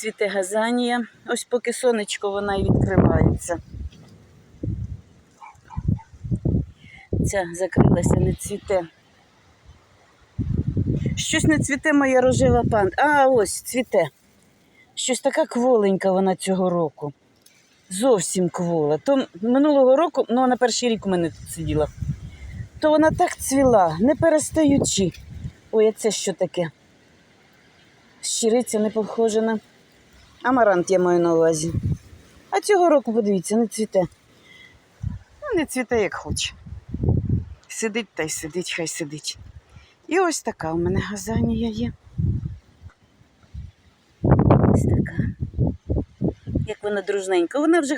цвіте газанія. Ось поки сонечко вона і відкривається. Ця закрилася, не цвіте. Щось не цвіте моя рожева панда. А, ось цвіте. Щось така кволенька вона цього року. Зовсім квола. То минулого року, ну на перший рік у мене тут сиділа, то вона так цвіла, не перестаючи. Ой, а це що таке? Щириця не похожа на амарант, я маю на увазі. А цього року, подивіться, не цвіте. Ну, не цвіте, як хоче. Сидить та й сидить, хай сидить. І ось така у мене газанія є. Ось така. Як вона дружненька. Вона вже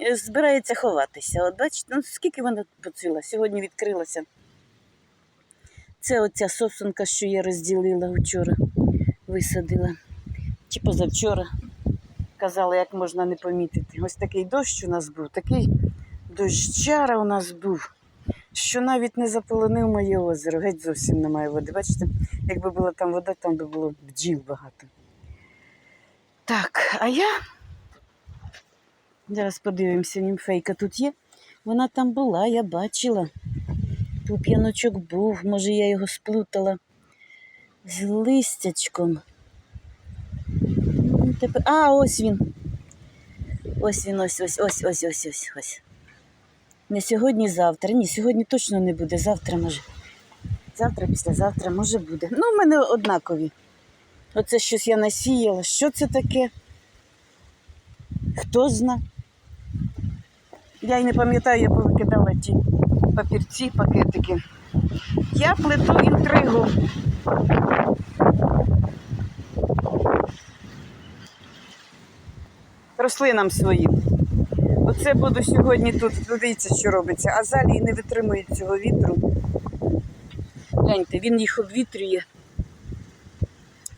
е, збирається ховатися. От бачите, ну скільки вона поцвіла? Сьогодні відкрилася. Це оця сосунка, що я розділила вчора, висадила. Чи позавчора. Казала, як можна не помітити. Ось такий дощ у нас був, такий дощара у нас був, що навіть не заполонив моє озеро. Геть зовсім немає води. Бачите, якби була там вода, там би було бджіл багато. Так, а я зараз подивимося, німфейка тут є. Вона там була, я бачила. Тут п'яночок був, може я його сплутала з листячком. Тепер... А, ось він. Ось він, ось, ось, ось, ось, ось, ось, ось. Не сьогодні, завтра. Ні, сьогодні точно не буде. Завтра може. Завтра, післязавтра, може буде. Ну, в мене однакові. Оце щось я насіяла. Що це таке? Хто зна? Я й не пам'ятаю, я повикидала ті папірці, пакетики. Я плету інтригу. Рослинам своїм. Оце буду сьогодні тут. Дивіться, що робиться. Азалії не витримують цього вітру. Гляньте, він їх обвітрює.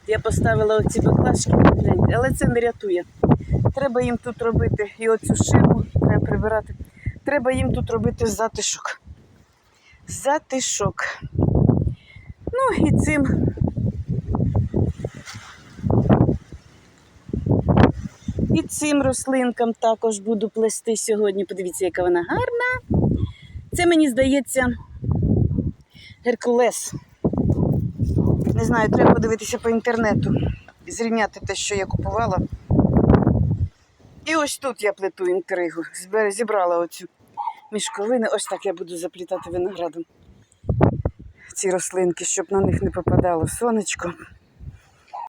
Я поставила оці баклажки, гляньте, але це не рятує. Треба їм тут робити і оцю шибу треба прибирати. Треба їм тут робити затишок. Затишок. Ну і цим. І цим рослинкам також буду плести сьогодні. Подивіться, яка вона гарна. Це мені здається Геркулес. Не знаю, треба подивитися по інтернету, зрівняти те, що я купувала. І ось тут я плету інтригу. Зібрала оцю мішковину. Ось так я буду заплітати виноградом ці рослинки, щоб на них не попадало сонечко.